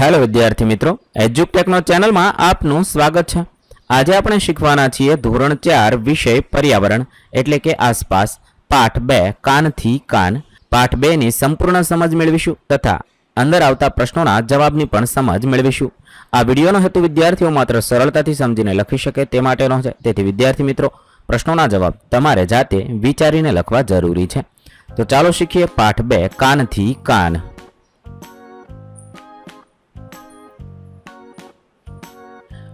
Hello વિદ્યાર્થી મિત્રો એજ્યુકટેકનો ચેનલમાં આપનું સ્વાગત છે. આજે આપણે શીખવાના છીએ ધોરણ ચાર વિષય પર્યાવરણ, એટલે કે આસપાસ, પાઠ બે, કાનથી કાન. પાઠ બેની સંપૂર્ણ સમજ મેળવીશું તથા અંદર આવતા પ્રશ્નોના જવાબની પણ સમજ મેળવીશું. આ વિડીયોનો હેતુ વિદ્યાર્થીઓ માત્ર સરળતાથી સમજીને લખી શકે તે માટેનો છે. તેથી વિદ્યાર્થી મિત્રો, પ્રશ્નોના જવાબ તમારે જાતે વિચારીને લખવા જરૂરી છે. તો ચાલો શીખીએ પાઠ બે, કાનથી કાન.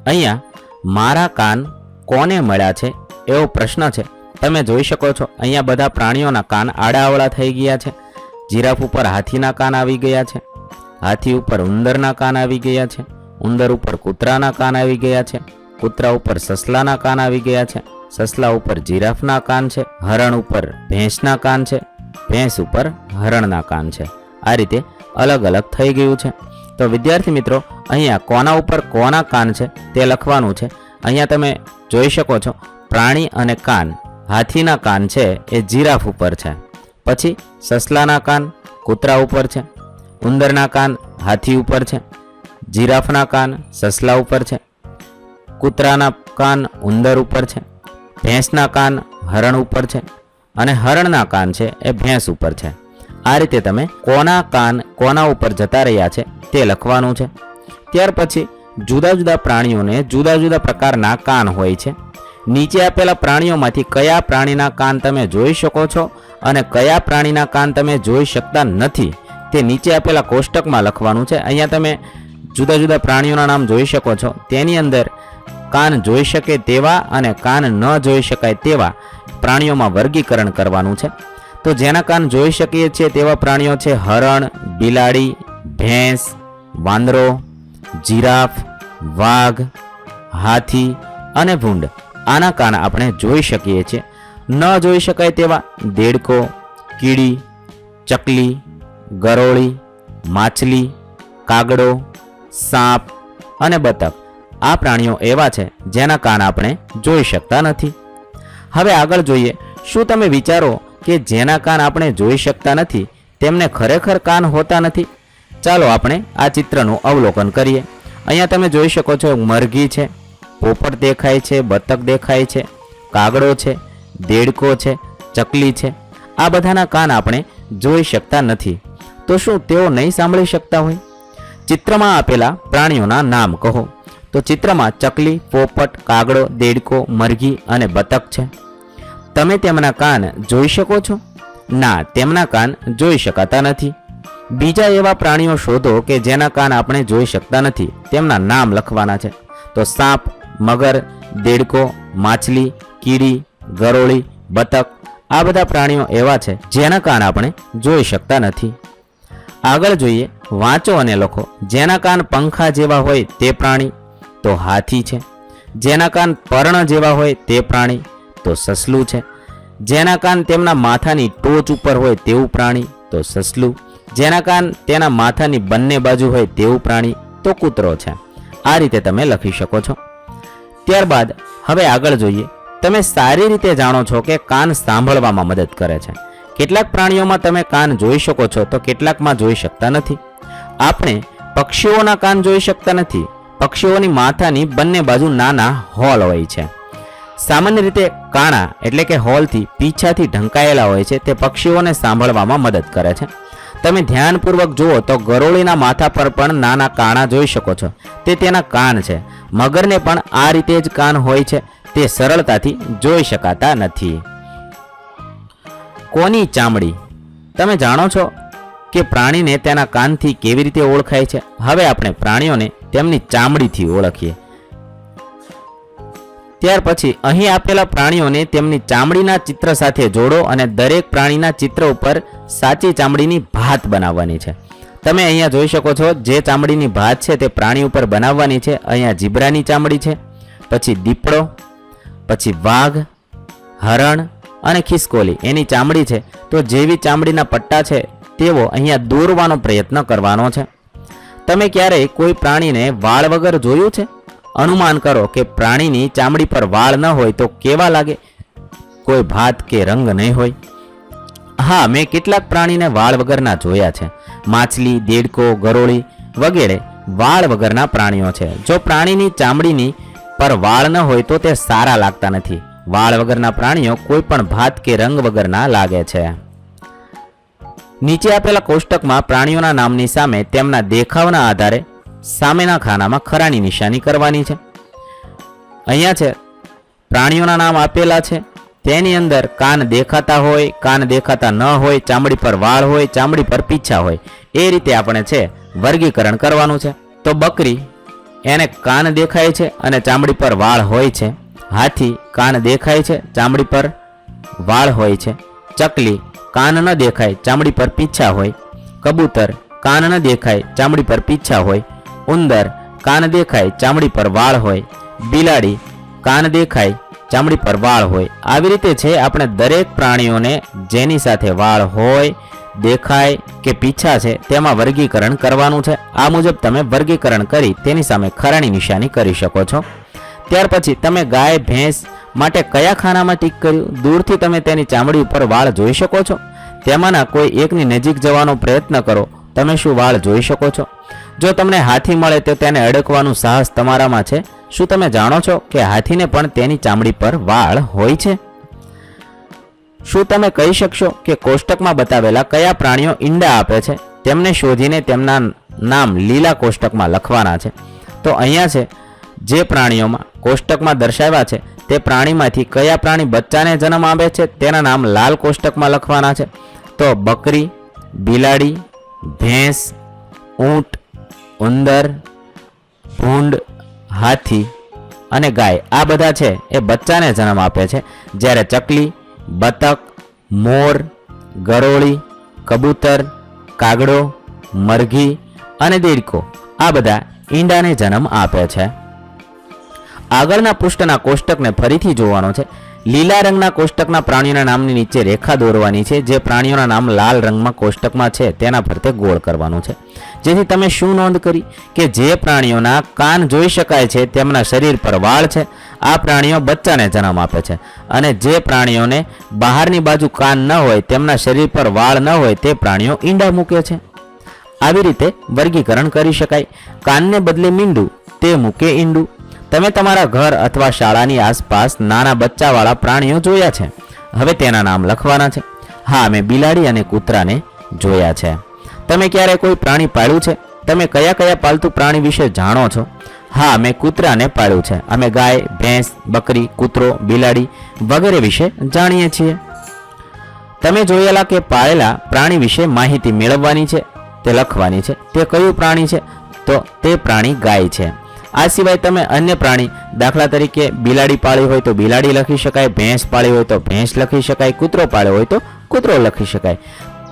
અહીંયા મારા કાન કોને મળ્યા છે એવો પ્રશ્ન છે. તમે જોઈ શકો છો, અહીંયા બધા પ્રાણીઓના કાન આડાઅવળા થઈ ગયા છે. જીરાફ ઉપર હાથીના કાન આવી ગયા છે. હાથી ઉપર ઉંદરના કાન આવી ગયા છે. ઉંદર ઉપર કૂતરાના કાન આવી ગયા છે. કૂતરા ઉપર સસલાના કાન આવી ગયા છે. સસલા ઉપર જીરાફના કાન છે. હરણ ઉપર ભેંસના કાન છે. ભેંસ ઉપર હરણના કાન છે. આ રીતે અલગ અલગ થઈ ગયું છે. તો વિદ્યાર્થી મિત્રો, અહીંયા કોના ઉપર કોના કાન છે તે લખવાનું છે. અહીંયા તમે જોઈ શકો છો, પ્રાણી અને કાન. હાથીના કાન છે એ જીરાફ ઉપર છે. પછી સસલાના કાન કૂતરા ઉપર છે. ઉંદરના કાન હાથી ઉપર છે. જીરાફના કાન સસલા ઉપર છે. કૂતરાના કાન ઉંદર ઉપર છે. ભેંસના કાન હરણ ઉપર છે. અને હરણના કાન છે એ ભેંસ ઉપર છે. આ રીતે તમે કોના કાન કોના ઉપર જતા રહ્યા છે તે લખવાનું છે. ત્યાર પછી જુદા જુદા પ્રાણીઓને જુદા જુદા પ્રકારના કાન હોય છે. નીચે આપેલા પ્રાણીઓમાંથી કયા પ્રાણીના કાન તમે જોઈ શકો છો અને કયા પ્રાણીના કાન તમે જોઈ શકતા નથી તે નીચે આપેલા કોષ્ટકમાં લખવાનું છે. અહીંયા તમે જુદા જુદા પ્રાણીઓના નામ જોઈ શકો છો. તેની અંદર કાન જોઈ શકે તેવા અને કાન ન જોઈ શકાય તેવા પ્રાણીઓમાં વર્ગીકરણ કરવાનું છે. તો જેના કાન જોઈ શકીએ છીએ તેવા પ્રાણીઓ છે હરણ, બિલાડી, ભેંસ, વાંદરો, જીરાફ, વાઘ, હાથી અને ભૂંડ. આના કાન આપણે જોઈ શકીએ છીએ. ન જોઈ શકાય તેવા દેડકો, કીડી, ચકલી, ગરોળી, માછલી, કાગડો, સાપ અને બતક. આ પ્રાણીઓ એવા છે જેના કાન આપણે જોઈ શકતા નથી. હવે આગળ જોઈએ, શું તમે વિચારો કે જેના કાન આપણે જોઈ શકતા નથી, તેમને ખરેખર કાન હોતા નથી. ચાલો આપણે આ ચિત્રનું અવલોકન કરીએ. અહીંયા તમે જોઈ શકો છો, મરઘી છે, પોપટ દેખાય છે, બતક દેખાય છે, કાગડો છે, દેડકો છે, ચકલી છે. આ બધાના કાન આપણે જોઈ શકતા નથી. તો શું તેઓ નહીં સાંભળી શકતા હોય? ચિત્રમાં આપેલા પ્રાણીઓના નામ કહો. તો ચિત્રમાં ચકલી, પોપટ, કાગડો, દેડકો, મરઘી અને બતક છે. તમે તેમના કાન જોઈ શકો છો? ના, તેમના કાન જોઈ શકાતા નથી. બીજા એવા પ્રાણીઓ શોધો કે જેના કાન આપણે જોઈ શકતા નથી, તેમના નામ લખવાના છે. તો સાપ, મગર, દેડકો, માછલી કીડી ગરોળી, બતક, આ બધા પ્રાણીઓ એવા છે જેના કાન આપણે જોઈ શકતા નથી. આગળ જોઈએ, વાંચો અને લખો. જેના કાન પંખા જેવા હોય તે પ્રાણી તો હાથી છે. જેના કાન પર્ણ જેવા હોય તે પ્રાણી તો સસલું છે. જેના કાન તેમના માથાની ટોચ ઉપર હોય તેવું પ્રાણી, તો સસલું. જેના કાન તેના માથાની બંને બાજુ હોય તેવું પ્રાણી, તો કૂતરો છે. આ રીતે તમે લખી શકો છો. ત્યારબાદ, હવે આગળ જોઈએ. તમે સારી રીતે જાણો છો કે કાન સાંભળવામાં મદદ કરે છે. કેટલાક પ્રાણીઓમાં તમે કાન જોઈ શકો છો, તો કેટલાકમાં જોઈ શકતા નથી. આપણે પક્ષીઓના કાન જોઈ શકતા નથી. પક્ષીઓની માથાની બંને બાજુ નાના હોલ હોય છે. સામાન્ય રીતે કાણા એટલે કે હોલથી પીછાથી ઢંકાયેલા હોય છે, તે પક્ષીઓને સાંભળવામાં મદદ કરે છે. તમે ધ્યાનપૂર્વક જુઓ તો ગરોળીના માથા પર પણ નાના કાણા જોઈ શકો છો. તે તેના કાન છે. મગરને પણ આ રીતે જ કાન હોય છે. તે સરળતાથી જોઈ શકાતા નથી. કોની ચામડી? તમે જાણો છો કે પ્રાણીને તેના કાનથી કેવી રીતે ઓળખાય છે? હવે આપણે પ્રાણીઓને તેમની ચામડીથી ઓળખીએ. ત્યાર પછી અહીં આપેલા પ્રાણીઓને તેમની ચામડીના ચિત્ર સાથે જોડો અને દરેક પ્રાણીના ચિત્ર ઉપર સાચી ચામડીની ભાત બનાવવાની છે. તમે અહીંયા જોઈ શકો છો, જે ચામડીની ભાત છે તે પ્રાણી ઉપર બનાવવાની છે. અહીંયા જીબ્રાની ચામડી છે, પછી દીપડો, પછી વાઘ, હરણ અને ખિસકોલી. એની ચામડી છે. તો જેવી ચામડીના પટ્ટા છે, તેવો અહીંયા દોરવાનો પ્રયત્ન કરવાનો છે. તમે ક્યારેય કોઈ પ્રાણીને વાળ વગર જોયું છે? અનુમાન કરો કે પ્રાણીની ચામડી પર વાળ ન હોય તો કેવા લાગે? કોઈ ભાત કે રંગ નહીં હોય? હા, મેં કેટલાક પ્રાણીને વાળ વગરના જોયા છે. માછલી, દેડકો, ગરોળી વગેરે વાળ વગરના પ્રાણીઓ છે. જો પ્રાણીની ચામડીની પર વાળ ન હોય તો તે સારા લાગતા નથી. વાળ વગરના પ્રાણીઓ કોઈ પણ ભાત કે રંગ વગરના લાગે છે. નીચે આપેલા કોષ્ટકમાં પ્રાણીઓના નામની સામે તેમના દેખાવના આધારે સામેના ખાનામાં ખરાની નિશાની કરવાની છે. અહીંયા છે, પ્રાણીઓના નામ આપેલા છે. તેની અંદર કાન દેખાતા હોય, કાન દેખાતા ન હોય, ચામડી પર વાળ હોય, ચામડી પર પીછા હોય, એ રીતે આપણે છે, વર્ગીકરણ કરવાનું છે. તો બકરી, એને કાન દેખાય છે અને ચામડી પર વાળ હોય છે. હાથી, કાન દેખાય છે, ચામડી પર વાળ હોય છે. ચકલી, કાન ન દેખાય, ચામડી પર પીછા હોય. કબૂતર, કાન ન દેખાય, ચામડી પર પીછા હોય. ઉંદર, કાન દેખાય ચામડી પર વાળ હોય. બિલાડી, કાન દેખાય ચામડી પર વાળ હોય. આવી રીતે છે આપણે દરેક પ્રાણીઓને જેની સાથે વાળ હોય, દેખાય કે પીછા છે, તેમાં વર્ગીકરણ કરવાનું છે. આ મુજબ તમે વર્ગીકરણ કરી તેની સામે ખરાની નિશાની કરી શકો છો. ત્યાર પછી તમે ગાય, ભેંસ માટે કયા ખાનામાં ટીક કર્યું? દૂરથી તમે તેની ચામડી ઉપર વાળ જોઈ શકો છો. તેમાંના કોઈ એકની નજીક જવાનો પ્રયત્ન કરો. તમે શું વાળ જોઈ શકો છો? જો તમને હાથી મળે તો તેને અડકવાનું સાહસ તમારામાં છે, શું તમે જાણો છો કે હાથીને પણ તેની ચામડી પર વાળ હોય છે? શું તમે કહી શકશો કે કોષ્ટકમાં બતાવેલા કયા પ્રાણીઓ ઈંડા આપે છે? તેમને શોધીને તેમના નામ લીલા કોષ્ટકમાં લખવાના છે. તો અહીંયા છે, જે પ્રાણીઓમાં કોષ્ટકમાં દર્શાવ્યા છે, તે પ્રાણીમાંથી કયા પ્રાણી બચ્ચાને જન્મ આપે છે, તેના નામ લાલ કોષ્ટકમાં લખવાના છે. તો બકરી, બિલાડી, ભેંસ, ઊંટ ઉંદર, ભૂંડ, હાથી અને ગાય આ બધા છે એ બચ્ચાને જન્મ આપે છે. જ્યારે ચકલી, બતક, મોર, ગરોળી, કબૂતર, કાગડો, મરઘી અને દેડકો આ બધા ઈંડાને જન્મ આપે છે. આગળના પૃષ્ઠના કોષ્ટકને ફરીથી જોવાનો છે. લીલા રંગના કોષ્ટકના પ્રાણીઓના નામની નીચે રેખા દોરવાની છે. જે પ્રાણીઓના નામ લાલ રંગમાં કોષ્ટકમાં છે, તેના ફરતે ગોળ કરવાનું છે. જેથી તમે શું નોંધ કરી કે જે પ્રાણીઓના કાન જોઈ શકાય છે, તેમના શરીર પર વાળ છે, આ પ્રાણીઓ બચ્ચાને જન્મ આપે છે. અને જે પ્રાણીઓને બહારની બાજુ કાન ન હોય, તેમના શરીર પર વાળ ન હોય, તે પ્રાણીઓ ઈંડા મૂકે છે. આવી રીતે વર્ગીકરણ કરી શકાય. કાનને બદલે મીંડું, તે મૂકે ઈંડું. તમે તમારા ઘર અથવા શાળાની આસપાસ નાના બચ્ચાવાળા પ્રાણીઓ જોયા છે. હવે તેના નામ લખવાના છે. હા મેં બિલાડી અને કૂતરાને જોયા છે. તમે ક્યારે કોઈ પ્રાણી પાળ્યું છે? તમે કયા કયા પાલતુ પ્રાણી વિશે જાણો છો? હા મેં કૂતરાને પાળ્યું છે. અમે ગાય, ભેંસ, બકરી, કૂતરો, બિલાડી વગેરે વિશે જાણીએ છીએ. તમે જોયેલા કે પાળેલા પ્રાણી વિશે માહિતી મેળવવાની છે? તે લખવાની છે. તે કયું પ્રાણી છે? તો તે પ્રાણી ગાય છે. આ સિવાય તમે અન્ય પ્રાણી, દાખલા તરીકે બિલાડી પાળી હોય તો બિલાડી લખી શકાય, ભેંસ પાળી હોય તો ભેંસ લખી શકાય, કૂતરો પાળ્યો હોય તો કૂતરો લખી શકાય.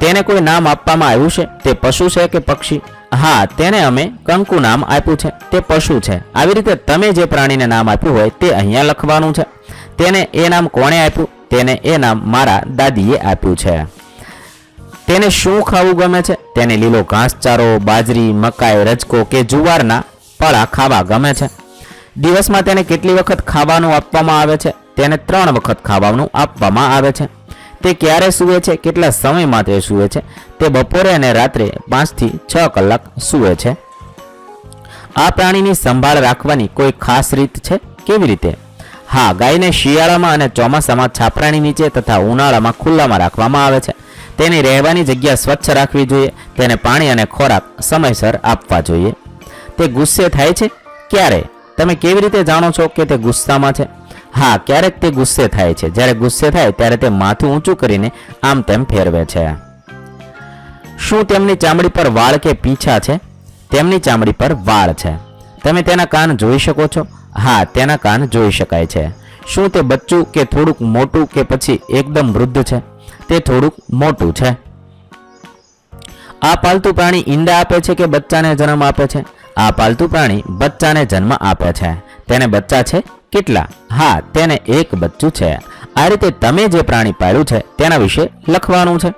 તેને કોઈ નામ આપવામાં આવ્યું છે? તે પશુ છે કે પક્ષી? હા, તેને અમે કંકુ નામ આપ્યું છે. તે પશુ છે. આવી રીતે તમે જે પ્રાણીને નામ આપ્યું હોય તે અહીંયા લખવાનું છે. તેને એ નામ કોણે આપ્યું? તેને એ નામ મારા દાદીએ આપ્યું છે. તેને શું ખાવું ગમે છે? તેને લીલો ઘાસચારો, બાજરી, મકાઈ, રજકો કે જુવારના પળા ખાવા ગમે છે. દિવસમાં તેને કેટલી વખત ખાવાનું આપવામાં આવે છે? તેને ત્રણ વખત ખાવાનું આપવામાં આવે છે. તે ક્યારે સૂવે છે? કેટલા સમયમાં તે સૂવે છે? તે બપોરે અને રાત્રે પાંચથી છ કલાક સૂવે છે. આ પ્રાણીની સંભાળ રાખવાની કોઈ ખાસ રીત છે? કેવી રીતે? હા, ગાયને શિયાળામાં અને ચોમાસામાં છાપરાની નીચે તથા ઉનાળામાં ખુલ્લામાં રાખવામાં આવે છે. તેની રહેવાની જગ્યા સ્વચ્છ રાખવી જોઈએ. તેને પાણી અને ખોરાક સમયસર આપવા જોઈએ. તે ગુસ્સે થાય છે? ક્યારે? તમે કેવી રીતે જાણો છો કે તે ગુસ્સામાં છે? હા, ક્યારેક તે ગુસ્સે થાય છે. જ્યારે ગુસ્સે થાય, ત્યારે તે માથું ઊંચું કરીને આમ તેમ ફેરવે છે. શું તેમની ચામડી પર વાળ કે પીછા છે? તેમની ચામડી પર વાળ છે. તમે તેના કાન જોઈ શકો છો? હા, તેના કાન જોઈ શકાય છે. શું તે બચ્ચું કે થોડુંક મોટું કે પછી એકદમ વૃદ્ધ છે? તે થોડુંક મોટું છે. આ પાલતુ પ્રાણી ઈંડા આપે છે કે બચ્ચાને જન્મ આપે છે? આ પાલતુ પ્રાણી બચ્ચાને જન્મ આપે છે. તેને બચ્ચા છે? કેટલા? હા, તેને એક બચ્ચું છે. આ રીતે તમે જે પ્રાણી પાળ્યું છે, તેના વિશે લખવાનું છે.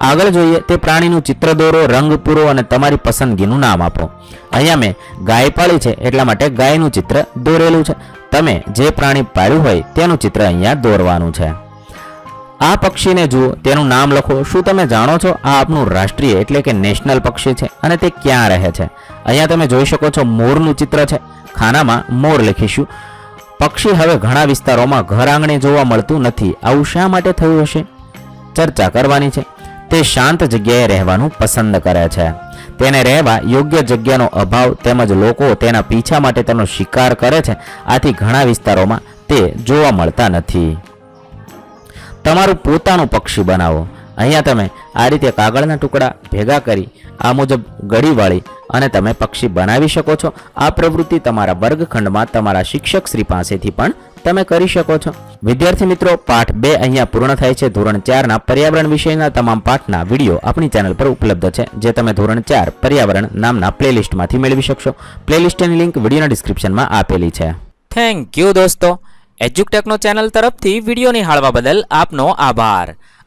આગળ જોઈએ તે પ્રાણીનું ચિત્ર દોરો, રંગ પૂરો અને તમારી પસંદગીનું નામ આપો. અહીંયા મેં ગાય પાળી છે, એટલા માટે ગાયનું ચિત્ર દોરેલું છે. તમે જે પ્રાણી પાળ્યું હોય, તેનું ચિત્ર અહીંયા દોરવાનું છે. આ પક્ષીને જુઓ, તેનું નામ લખો. શું તમે જાણો છો, આ આપનું રાષ્ટ્રીય એટલે કે નેશનલ પક્ષી છે અને તે ક્યાં રહે છે? અહીંયા તમે જોઈ શકો છો મોરનું ચિત્ર છે. ખાનામાં મોર લખીશું. પક્ષી હવે ઘણા વિસ્તારોમાં ઘર આંગણે જોવા મળતું નથી. આવું શા માટે થયું હશે? ચર્ચા કરવાની છે. તે શાંત જગ્યાએ રહેવાનું પસંદ કરે છે. તેને રહેવા યોગ્ય જગ્યાનો અભાવ તેમજ લોકો તેના પીછા માટે તેનો શિકાર કરે છે. આથી ઘણા વિસ્તારોમાં તે જોવા મળતા નથી. તમારું પોતાનું પક્ષી બનાવો. અહીંયા તમે આ રીતે કાગળના ટુકડા ભેગા કરી, આ મુજબ ગળી વાળી અને તમે પક્ષી બનાવી શકો છો. આ પ્રવૃત્તિ તમારા વર્ગખંડમાં તમારા શિક્ષક શ્રી પાસેથી પણ તમે કરી શકો છો. વિદ્યાર્થી મિત્રો, પાઠ બે અહીંયા પૂર્ણ થાય છે. ધોરણ ચારના પર્યાવરણ વિષયના તમામ પાઠના વીડિયો આપણી ચેનલ પર ઉપલબ્ધ છે, જે તમે ધોરણ ચાર પર્યાવરણ નામના પ્લેલિસ્ટમાંથી મેળવી શકશો. પ્લેલિસ્ટની લિંક વિડીયોના ડિસ્ક્રિપ્શનમાં આપેલી છે. થેન્ક યુ દોસ્તો. એજ્યુકટેકનો ચેનલ તરફથી વીડિયો નિહાળવા બદલ આપનો આભાર.